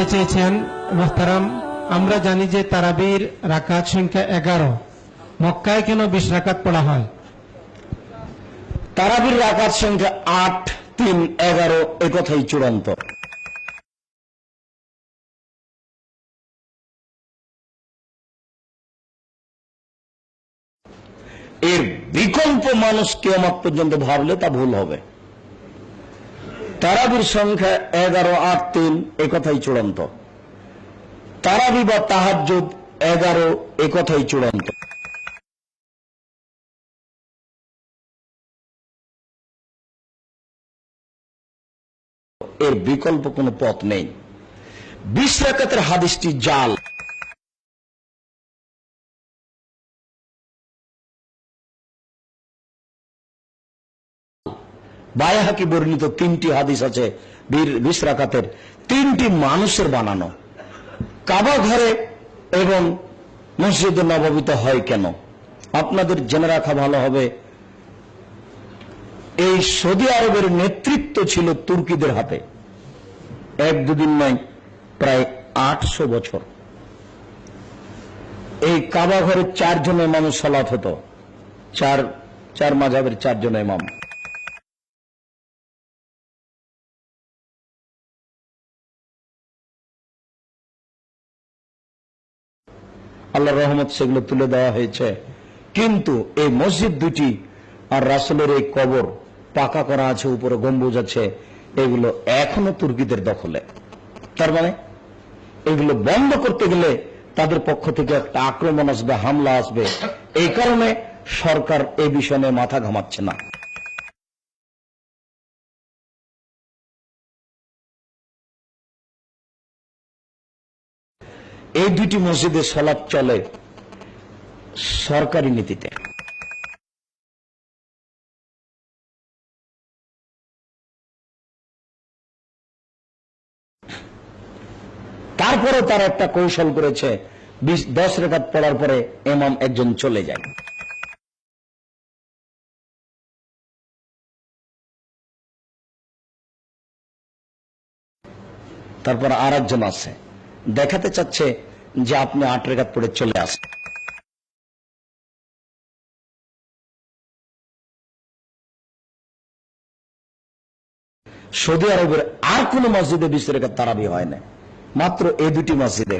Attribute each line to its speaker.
Speaker 1: জানতে চেয়েছেন, মোহতারাম, আমরা জানি যে তারাবির রাকাত সংখ্যা এগারো। মক্কায় কেন বিশ রাকাত পড়া হয়?
Speaker 2: তারাবির রাকাত সংখ্যা আট, তিন, এগারো একথাই চূড়ান্ত। এর বিকল্প মানুষ কেমত পর্যন্ত ভাবলে তা ভুল হবে। তারাবির সংখ্যা এগারো, আট, তিন একথাই চূড়ান্ত। তারাবি বা তাহাজ্জুদ এগারো একথাই চূড়ান্ত। এর বিকল্প কোনো পথ নেই। বিশ রাকাতের হাদিসটি জাল। বায়াহাকি বর্ণিত তিনটি হাদিস আছে বীর বিশ রাকাতের তিনটি মানুষের বানানো। কাবা ঘরে এবং মসজিদ নববিত হয় কেন? আপনাদের জেনে রাখা ভালো হবে। এই সৌদি আরবের নেতৃত্ব ছিল তুর্কিদের হাতে। এক দুদিন নয়, প্রায় আটশো বছর। এই কাবা ঘরে চারজন মানুষ সলাৎ হতো। চার চার মাঝাবের চারজন ইমাম। আল্লাহ রহমত সেগুলো তুলে দেওয়া হয়েছে। কিন্তু এই মসজিদ দুটি আর রাসুলের এই কবর পাকা করা আছে, উপরে গম্বুজ আছে, এগুলো এখনও তুর্কিদের দখলে। তার মানে এগুলো বন্ধ করতে গেলে তাদের পক্ষ থেকে একটা আক্রমণ আসবে, হামলা আসবে। এই কারণে সরকার এই বিষয়ে মাথা ঘামাচ্ছে না। এই দুটি মসজিদে সলাপ চলে সরকারি নীতিতে। তারপরে তারা একটা কৌশল করেছে, বিশ, দশ রেখাত পড়ার পরে এমাম একজন চলে যায়। তারপর আর একজন আছে। দেখাতে চাচ্ছে যে আপনি আট রেখাত পড়ে চলে আসেন। সৌদি আরবের আর কোন মসজিদে বিশ রেখাত তারাবি হয় না মাত্র এই দুটি মসজিদে।